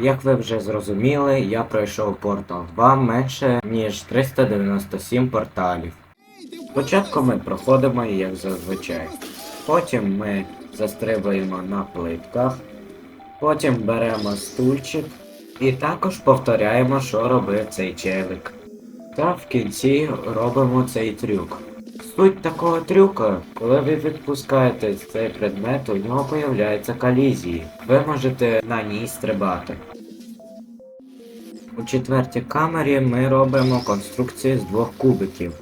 Як ви вже зрозуміли, я пройшов Portal 2 менше ніж 397 порталів. Спочатку ми проходимо як зазвичай. Потім ми застрибуємо на плитках, потім беремо стульчик і також повторяємо, що робив цей челик. Та в кінці робимо цей трюк. Суть такого трюка, коли ви відпускаєте цей предмет, у нього появляються колізії. Ви можете на ній стрибати. У четвертій камері ми робимо конструкцію з двох кубиків.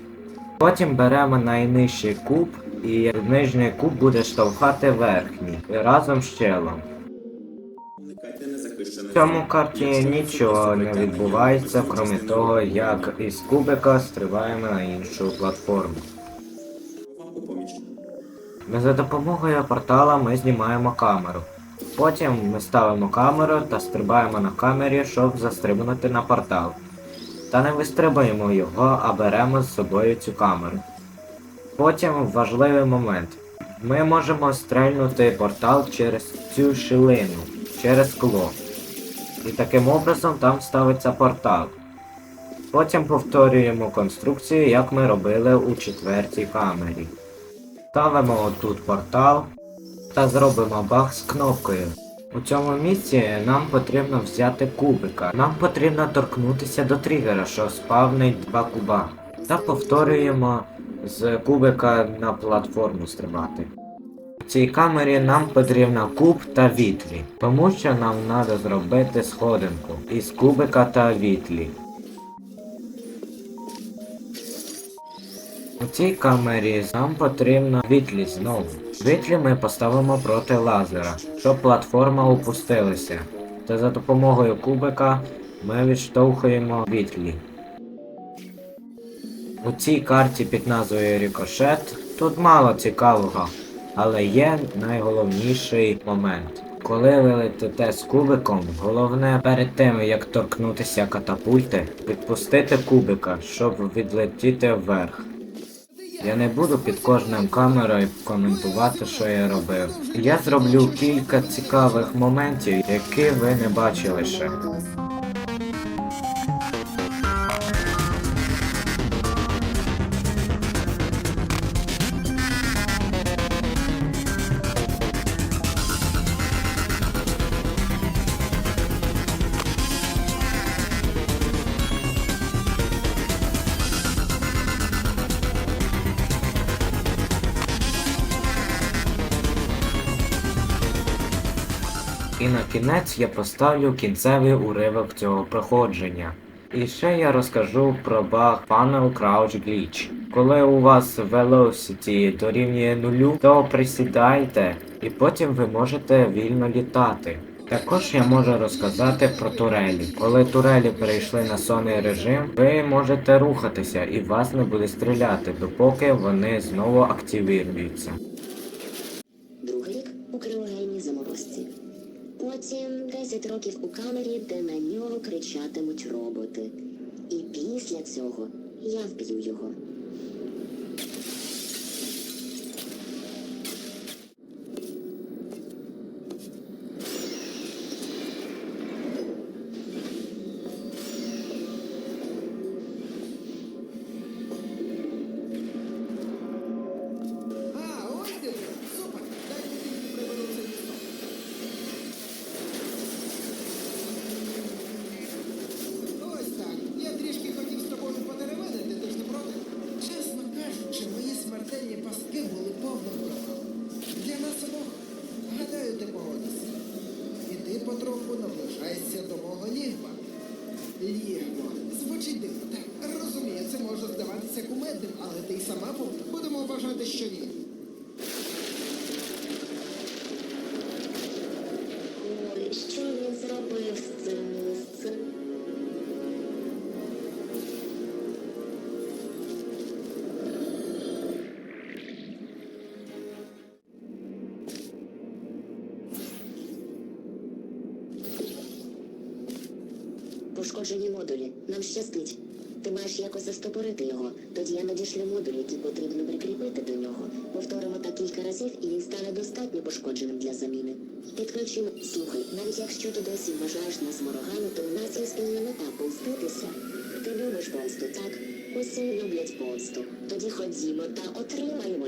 Потім беремо найнижчий куб, і нижній куб буде штовхати верхній разом з челом. В цьому карті нічого не відбувається, крім того, як із кубика стрибаємо на іншу платформу. За допомогою портала ми знімаємо камеру. Потім ми ставимо камеру та стрибаємо на камері, щоб застрибнути на портал. Та не вистрибуємо його, а беремо з собою цю камеру. Потім важливий момент. Ми можемо стрельнути портал через цю шилину, через скло. І таким образом там ставиться портал. Потім повторюємо конструкцію, як ми робили у четвертій камері. Ставимо отут портал та зробимо баг з кнопкою. У цьому місці нам потрібно взяти кубика. Нам потрібно торкнутися до тригера, що спавнить два куба. Та повторюємо з кубика на платформу стрибати. У цій камері нам потрібно куб та вітлі, тому що нам треба зробити сходинку із кубика та вітлі. У цій камері нам потрібно вітлі знову. Вітлі ми поставимо проти лазера, щоб платформа опустилася. Та за допомогою кубика ми відштовхуємо вітлі. У цій карті під назвою Рікошет тут мало цікавого, але є найголовніший момент. Коли ви летите з кубиком, головне перед тим як торкнутися катапульти, відпустити кубика, щоб відлетіти вверх. Я не буду під кожним камерою коментувати, що я робив. Я зроблю кілька цікавих моментів, які ви не бачили ще. І на кінець я поставлю кінцевий уривок цього проходження. І ще я розкажу про баг Funnel Crouch Glitch. Коли у вас Velocity дорівнює нулю, то присідайте і потім ви можете вільно літати. Також я можу розказати про турелі. Коли турелі перейшли на сонний режим, ви можете рухатися і вас не буде стріляти, допоки вони знову активіруються. Нього кричатимуть роботи. І після цього я вб'ю його. вважати, що ні. Ой, що він зробив з цим місцем? Пошкоджені модулі. Нам щастить. Ти маєш якось застопорити його. Тоді я надішлю модуль, який потрібно прикріпити до нього. Повторимо так кілька разів, і він стане достатньо пошкодженим для заміни. Підключимо. Слухай, навіть якщо ти досі вважаєш нас ворогами, то у нас є спільна мета помститися. Ти любиш помсту, так? Усі люблять помсту. Тоді ходімо та отримаємо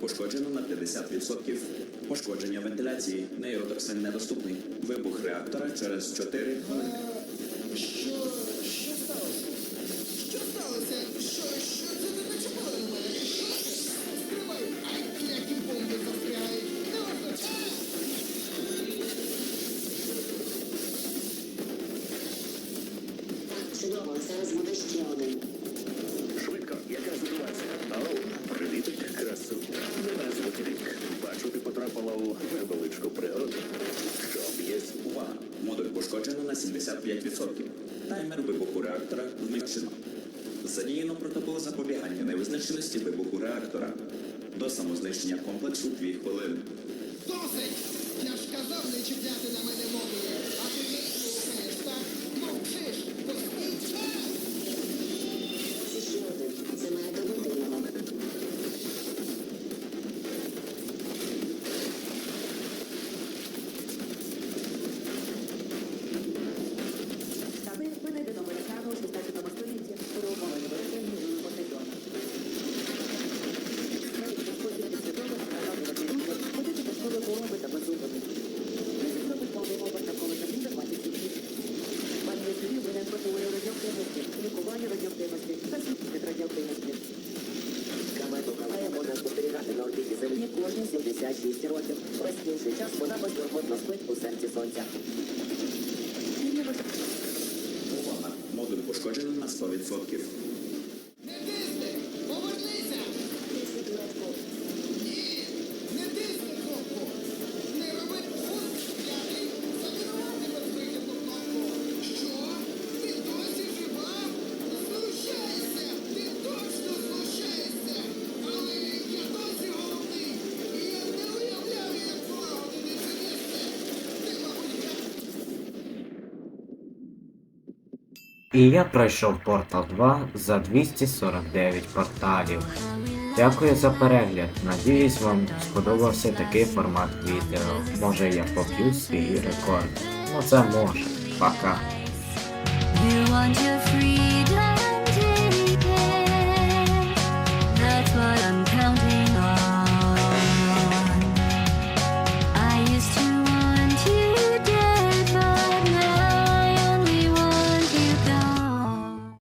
пошкоджено на 50%. Пошкодження вентиляції. Нейротоксин недоступний. Вибух реактора через 4 хвилини. Пошкоджено на 75%. Таймер вибуху реактора зміщено. Задіяно протокол запобігання невизначеності вибуху реактора. До самознищення комплексу 2 хвилини. Досить! Я ж казав не чіпляти на мене мовою, а ти не слухаєш, так? Мовчиш! Сонця. Увага! Модуль пошкоджено на 100%. І я пройшов Portal 2 за 249 порталів. Дякую за перегляд. Надіюсь, вам сподобався такий формат відео. Може я поб'ю свій рекорд. Ну це може. Пока.